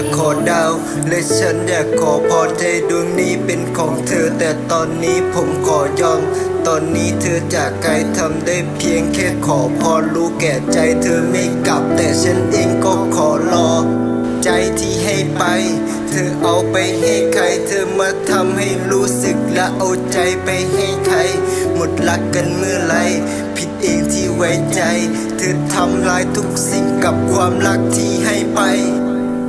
ากขอดาว และฉันอยากขอพรใจดวงนี้เป็นของเธอ แต่ตอนนี้ผมขอยอม ตอนนี้เธอจากไกลทำได้เพียงแค่ขอพรรู้แก่ใจเธอไม่กลับ แต่ฉันเองก็ขอรอ ใจที่ให้ไป เธอเอาไปให้ใคร เธอมาทำให้รู้สึกและเอาใจไปให้ใคร หมดรักกันเมื่อไหรผิดเองที่ไว้ใจ เธอทำลายทุกสิ่งกับความรักที่ให้ไป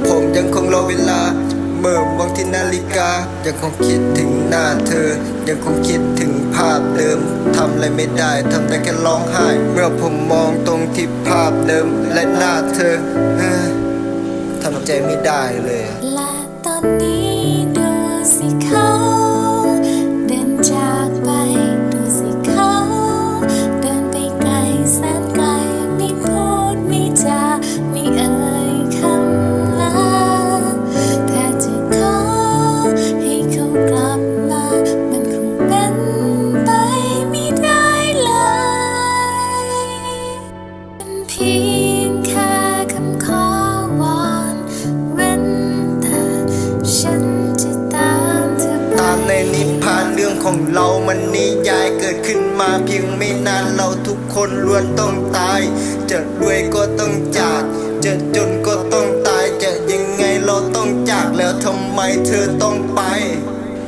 ผมยังคงรอเวลา เมื่อมองที่นาฬิกา ยังคงคิดถึงหน้าเธอ ยังคงคิดถึงภาพเดิมทำอะไรไม่ได้ทำได้แค่ร้องไห้ เมื่อผมมองตรงที่ภาพเดิมและหน้าเธอทำใจไม่ได้เลย และตอนนี้ เรื่องของเรามันนิยายเกิดขึ้นมาเพียงไม่นานเราทุกคนล้วนต้องตาย จะรวยก็ต้องจาก จะจนก็ต้องตาย จะยังไงเราต้องจากแล้วทำไมเธอต้องไป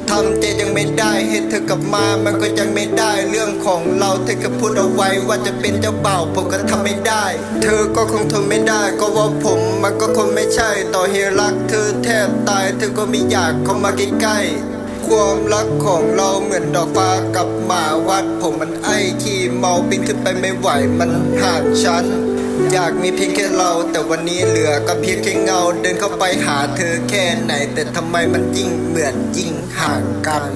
ทำใจยังไม่ได้ให้เธอกลับมามันก็ยังไม่ได้เรื่องของเราเธอก็พูดเอาไว้ว่าจะเป็นเจ้าบ่าวผมก็ทำไม่ได้ เธอก็คงทนไม่ได้ก็ว่าผมมันก็คงไม่ใช่ต่อให้รัก เธอแทบตายเธอก็ไม่อยากเข้ามาใกล้ๆ ความรักของเราเหมือนดอกฟ้ากับหมาวัด ผมมันไอ้ขี้เมาบินขึ้นไปไม่ไหวมันห่างฉันอยากมีเพียงแค่เรา แต่วันนี้เหลือก็เพียงแค่เงา เดินเข้าไปหาเธอแค่ไหน แต่ทำไมมันยิ่งเหมือนยิ่งห่างกัน